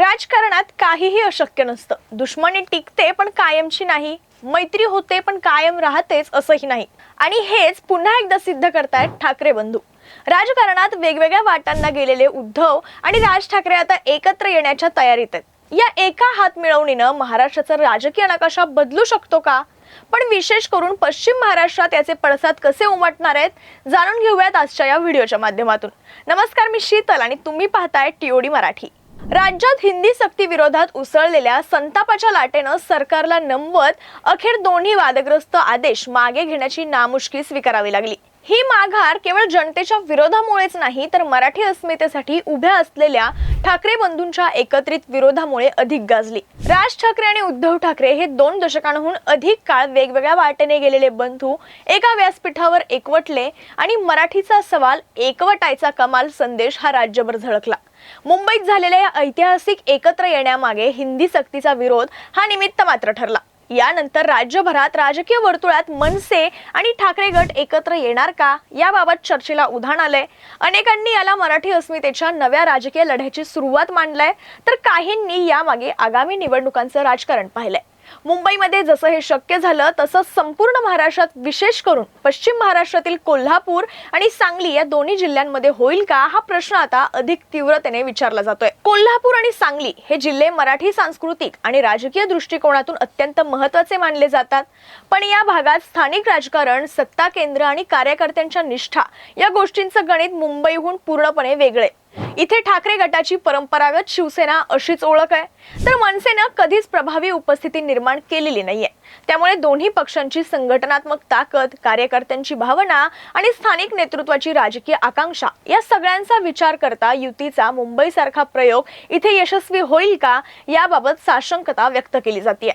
राजकारणात काहीही अशक्य नसतं. दुश्मनी टिकते पण कायमची नाही. मैत्री होते पण कायम राहतेच असंही नाही. आणि हेच पुन्हा एकदा सिद्ध करतायत ठाकरे बंधू. राजकारणात वेगवेगळ्या वाटांना गेलेले उद्धव आणि राज ठाकरे आता एकत्र येण्याच्या तयारीत आहेत. या एका हात मिळवणीनं महाराष्ट्राचा राजकीय नकाशा बदलू शकतो का? पण विशेष करून पश्चिम महाराष्ट्रात याचे पडसाद कसे उमटणार आहेत जाणून घेऊयात आजच्या या व्हिडिओच्या माध्यमातून. नमस्कार मी शीतल आणि तुम्ही पाहताय टीओडी मराठी. राज्यात हिंदी सक्ती विरोधात उसळलेल्या संतापाच्या लाटेनं सरकारला नमवत अखेर दोन्ही वादग्रस्त आदेश मागे घेण्याची नामुष्की स्वीकारावी लागली. ही माघार केवळ जनतेच्या विरोधामुळेच नाही तर मराठी अस्मितेसाठी उभ्या असलेल्या ठाकरे बंधूंच्या एकत्रित विरोधामुळे अधिक गाजली. राज ठाकरे आणि उद्धव ठाकरे हे दोन दशकांहून अधिक काळ वेगवेगळ्या वाटेने गेलेले बंधू एका व्यासपीठावर एकवटले आणि मराठीचा सवाल एकवटायचा कमाल संदेश हा राज्यभर झळकला. मुंबईत झालेल्या या ऐतिहासिक एकत्र येण्यामागे हिंदी सक्तीचा विरोध हा निमित्त मात्र ठरला. यानंतर राज्यभरात राजकीय वर्तुळात मनसे आणि ठाकरे गट एकत्र येणार का याबाबत चर्चेला उधाण आलंय. अनेकांनी याला मराठी अस्मितेच्या नव्या राजकीय लढ्याची सुरुवात मांडलाय. तर काहींनी यामागे आगामी निवडणुकांचं राजकारण पाहिलंय. मुंबईमध्ये जसं हे शक्य झालं तसं संपूर्ण महाराष्ट्रात विशेष करून पश्चिम महाराष्ट्रातील कोल्हापूर आणि सांगली या दोन्ही जिल्ह्यांमध्ये होईल का हा प्रश्न आता अधिक तीव्रतेने विचारला जातोय. कोल्हापूर आणि सांगली हे जिल्हे मराठी सांस्कृतिक आणि राजकीय दृष्टिकोनातून अत्यंत महत्त्वाचे मानले जातात. पण या भागात स्थानिक राजकारण सत्ता केंद्र आणि कार्यकर्त्यांच्या निष्ठा या गोष्टींचं गणित मुंबईहून पूर्णपणे वेगळे. इथे ठाकरे गटाची परंपरागत शिवसेना अशीच ओळख आहे. तर मनसेनं कधीच प्रभावी उपस्थिती निर्माण केलेली नाहीये. त्यामुळे दोन्ही पक्षांची संघटनात्मक ताकद कार्यकर्त्यांची भावना आणि स्थानिक नेतृत्वाची राजकीय आकांक्षा या सगळ्यांचा विचार करता युतीचा मुंबईसारखा प्रयोग इथे यशस्वी होईल का याबाबत साशंकता व्यक्त केली जाते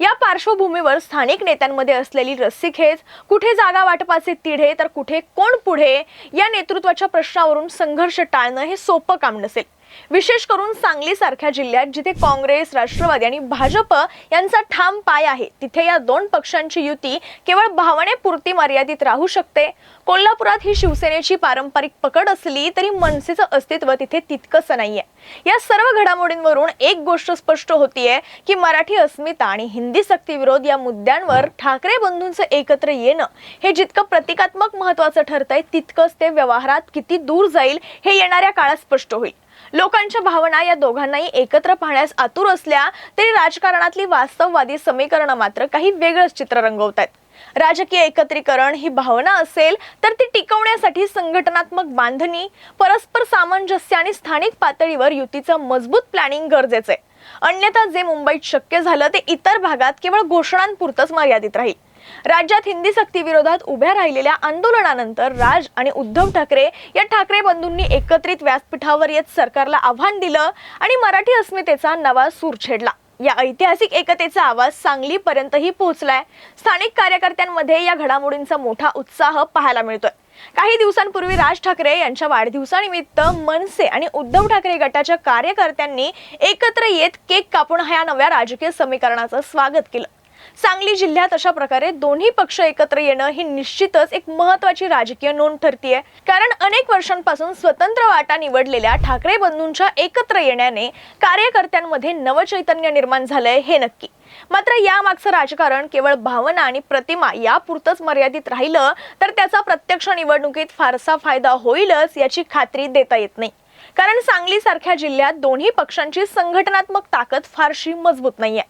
या पार्श्वभूमीवर स्थानिक नेत्यांमध्ये असलेली रस्सीखेच कुठे जागा वाटपाचे तिढे तर कुठे कोण पुढे या नेतृत्वाच्या प्रश्नावरून संघर्ष टाळणं हे सोपं काम नसेल. विशेष करून सांगली सारख्या जिल्ह्यात जिथे काँग्रेस राष्ट्रवादी आणि भाजप यांचा ठाम पाय आहे तिथे या दोन पक्षांची युती केवळ भावनेपुरती मर्यादित राहू शकते. कोल्हापुरात ही शिवसेनेची पारंपरिक पकड असली तरी मनसेचं अस्तित्व तिथे तितकंसं नाहीये. या सर्व घडामोडींवरून एक गोष्ट स्पष्ट होतीये की मराठी अस्मिता आणि हिंदी सक्तीविरोध या मुद्द्यांवर ठाकरे बंधूंचं एकत्र येणं हे जितकं प्रतिकात्मक महत्वाचं ठरतंय तितकंच ते व्यवहारात किती दूर जाईल हे येणाऱ्या काळात स्पष्ट होईल. लोकांच्या भावना या दोघांनाही एकत्र पाहण्यास आतुर असल्या तरी राजकारणातली वास्तववादी समीकरणं मात्र काही वेगळंच चित्र रंगवत आहेत राजकीय एकत्रीकरण ही भावना असेल तर ती टिकवण्यासाठी संघटनात्मक बांधणी परस्पर सामंजस्य आणि स्थानिक पातळीवर युतीचं मजबूत प्लॅनिंग गरजेचं आहे. अन्यथा जे मुंबईत शक्य झालं ते इतर भागात केवळ घोषणांपुरतंच मर्यादित राहील. राज्यात हिंदी सक्ती विरोधात उभ्या राहिलेल्या आंदोलनानंतर राज आणि उद्धव ठाकरे या ठाकरे बंधूंनी एकत्रित व्यासपीठावर येत सरकारला आव्हान दिलं आणि मराठी अस्मितेचा नवा सूर छेडला. या ऐतिहासिक एकतेचा आवाज सांगलीपर्यंतही पोहोचलाय. स्थानिक कार्यकर्त्यांमध्ये या घडामोडींचा मोठा उत्साह पाहायला मिळतोय. काही दिवसांपूर्वी राज ठाकरे यांच्या वाढदिवसानिमित्त मनसे आणि उद्धव ठाकरे गटाच्या कार्यकर्त्यांनी एकत्र येत केक कापून ह्या नव्या राजकीय समीकरणाचं स्वागत केलं. सांगली जिल्ह्यात अशा प्रकारे दोन्ही पक्ष एकत्र येणं ही निश्चितच एक महत्वाची राजकीय नोंद ठरतीये. कारण अनेक वर्षांपासून स्वतंत्र वाटा निवडलेल्या ठाकरे बंधूंच्या एकत्र येण्याने कार्यकर्त्यांमध्ये नवचैतन्य निर्माण झालंय हे नक्की. मात्र यामागचं राजकारण केवळ भावना आणि प्रतिमा यापुरतंच मर्यादित राहिलं तर त्याचा प्रत्यक्ष निवडणुकीत फारसा फायदा होईलच याची खात्री देता येत नाही. कारण सांगली सारख्या जिल्ह्यात दोन्ही पक्षांची संघटनात्मक ताकद फारशी मजबूत नाहीये.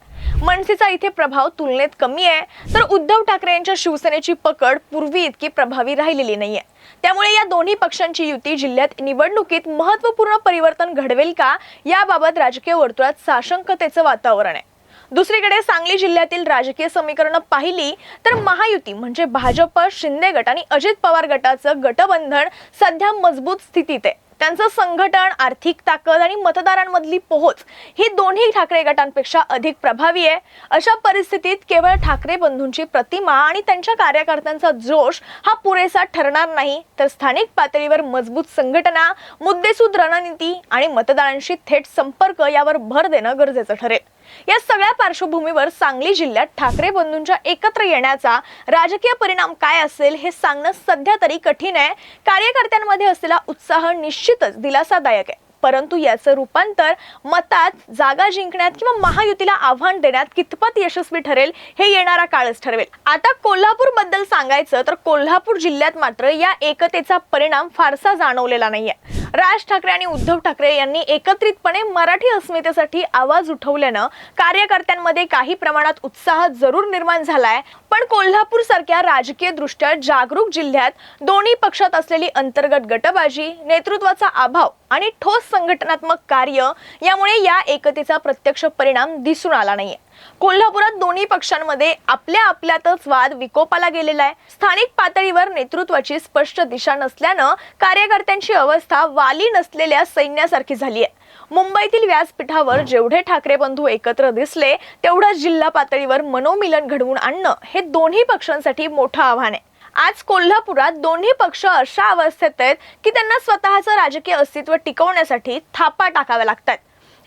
मनसेचा इथे प्रभाव तुलनेत कमी आहे. तर उद्धव ठाकरे यांच्या शिवसेनेची पकड पूर्वी इतकी प्रभावी राहिलेली नाहीये. त्यामुळे या दोन्ही पक्षांची युती जिल्ह्यात निवडणुकीत महत्त्वपूर्ण परिवर्तन घडवेल का? याबाबत राजकीय वर्तुळात साशंकतेचं वातावरण आहे. दुसरीकडे सांगली जिल्ह्यातील राजकीय समीकरणं पाहिली तर महायुती म्हणजे भाजप शिंदे गट आणि अजित पवार गटाचं गटबंधन सध्या मजबूत स्थितीत आहे. त्यांचं संघटन आर्थिक ताकद आणि मतदारांमधली पोहोच ही दोन्ही ठाकरे गटांपेक्षा अधिक प्रभावी आहे. अशा परिस्थितीत केवळ ठाकरे बंधूंची प्रतिमा आणि त्यांच्या कार्यकर्त्यांचा जोश हा पुरेसा ठरणार नाही तर स्थानिक पातळीवर मजबूत संघटना मुद्देसूद रणनीती आणि मतदारांशी थेट संपर्क यावर भर देणं गरजेचं ठरेल. या सगळ्या पार्श्वभूमीवर सांगली जिल्ह्यात ठाकरे बंधूंच्या एकत्र येण्याचा राजकीय परिणाम काय असेल हे सांगणं सध्या तरी कठीण आहे. कार्यकर्त्यांमध्ये असलेला उत्साह निश्चितच दिलासादायक आहे. परंतु याचं रूपांतर मतात जागा जिंकण्यात किंवा महायुतीला आव्हान देण्यात कितपत यशस्वी ठरेल हे येणारा काळच ठरवेल. आता कोल्हापूरबद्दल सांगायचं तर कोल्हापूर जिल्ह्यात मात्र या एकतेचा परिणाम फारसा जाणवलेला नाहीये. राज ठाकरे आणि उद्धव ठाकरे यांनी एकत्रितपणे मराठी अस्मितेसाठी आवाज उठवल्यानं कार्यकर्त्यांमध्ये काही प्रमाणात उत्साह जरूर निर्माण झालाय. पण कोल्हापूर सारख्या राजकीय दृष्ट्या जागरूक जिल्ह्यात दोन्ही पक्षात असलेली अंतर्गत गटबाजी नेतृत्वाचा अभाव आणि ठोस संघटनात्मक कार्य यामुळे या एकतेचा प्रत्यक्ष परिणाम दिसून आला नाहीये. कोल्हापुरात दोन्ही पक्षांमध्ये आपल्या आपल्यातच वाद विकोपाला गेलेला आहे. स्थानिक पातळीवर नेतृत्वाची स्पष्ट दिशा नसल्यानं कार्यकर्त्यांची अवस्था वाली नसलेल्या सैन्यासारखी झाली आहे. मुंबईतील व्यासपीठावर जेवढे ठाकरे बंधू एकत्र दिसले तेवढं जिल्हा पातळीवर मनोमिलन घडवून आणणं हे दोन्ही पक्षांसाठी मोठं आव्हान आहे. आज कोल्हापुरात दोन्ही पक्ष अशा अवस्थेत आहेत की त्यांना स्वतःचं राजकीय अस्तित्व टिकवण्यासाठी थापा टाकाव्या लागतात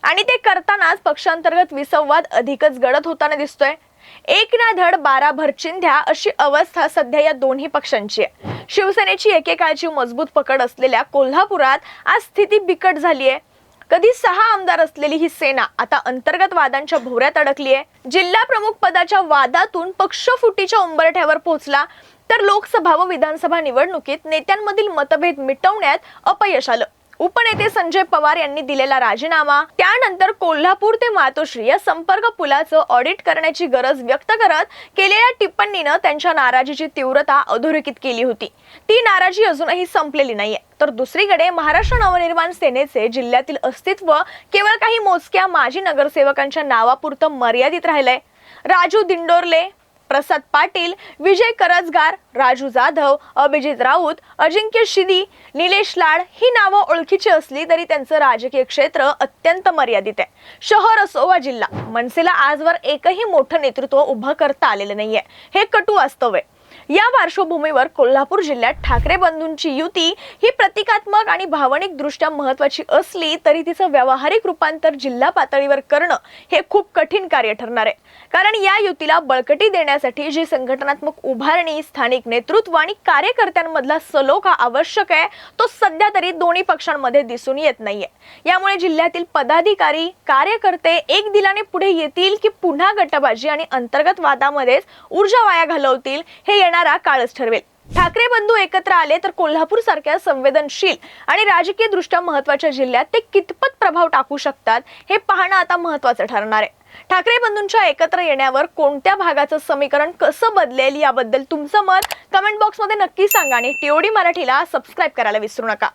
आणि ते करतानाच पक्षांतर्गत विसंवाद अधिकच गडद होताना दिसतोय. एक ना धड बारा भरचिंध्या अशी अवस्था सध्या या दोन्ही पक्षांची आहे. शिवसेनेची एकेकाळची मजबूत पकड असलेल्या कोल्हापुरात आज स्थिती बिकट झाली आहे कधी सहा आमदार असलेली ही सेना आता अंतर्गत वादांच्या भोवऱ्यात अडकली आहे जिल्हा प्रमुख पदाच्या वादातून पक्ष फुटीच्या उंबरठ्यावर पोहोचला. तर लोकसभा व विधानसभा निवडणुकीत नेत्यांमधील मतभेद मिटवण्यात अपयश आलं. उपनेते संजय पवार यांनी दिलेला राजीनामा. त्यानंतर कोल्हापूर ते मातोश्री या संपर्क पुलाचं ऑडिट करण्याची गरज व्यक्त करत केलेल्या टिप्पणीनं त्यांच्या नाराजीची तीव्रता अधोरेखित केली होती. ती नाराजी अजूनही संपलेली नाहीये. तर दुसरीकडे महाराष्ट्र नवनिर्माण सेनेचे जिल्ह्यातील अस्तित्व केवळ काही मोजक्या माजी नगरसेवकांच्या नावापुरतं मर्यादित राहिलंय. राजू दिंडोरले प्रसाद पाटील विजय करजगार राजू जाधव अभिजित राऊत अजिंक्य शिदी निलेश लाड ही नावं ओळखीची असली तरी त्यांचं राजकीय क्षेत्र अत्यंत मर्यादित आहे. शहर असो वा जिल्हा मनसेला आजवर एकही मोठं नेतृत्व उभं करता आलेलं नाहीये. हे कटू वास्तव आहे. या पार्श्वभूमीवर कोल्हापूर जिल्ह्यात ठाकरे बंधूंची युती ही प्रतिकात्मक आणि भावनिक दृष्ट्या महत्वाची असली तरी तिचं व्यावहारिक रूपांतर जिल्हा पातळीवर करणं हे खूप कठीण कार्य ठरणार आहे. कारण या युतीला बळकटी देण्यासाठी जी संघटनात्मक उभारणी स्थानिक नेतृत्व आणि कार्यकर्त्यांमधला सलोखा आवश्यक आहे तो सध्या तरी दोन्ही पक्षांमध्ये दिसून येत नाहीये. यामुळे जिल्ह्यातील पदाधिकारी कार्यकर्ते एक दिलाने पुढे येतील की पुन्हा गटबाजी आणि अंतर्गत वादामध्येच ऊर्जा वाया घालवतील हे येणारा काळच ठरवेल. ठाकरे बंधू एकत्र आले तर कोल्हापूर सारख्या संवेदनशील आणि राजकीय दृष्ट्या महत्त्वाच्या जिल्ह्यात ते कितपत प्रभाव टाकू शकतात हे पाहणं आता महत्वाचं ठरणार आहे. ठाकरे बंधूंच्या एकत्र येण्यावर कोणत्या भागाचं समीकरण कसं बदलेल याबद्दल तुमचं मत कमेंट बॉक्समध्ये नक्की सांगा आणि टीओडी मराठीला सबस्क्राईब करायला विसरू नका.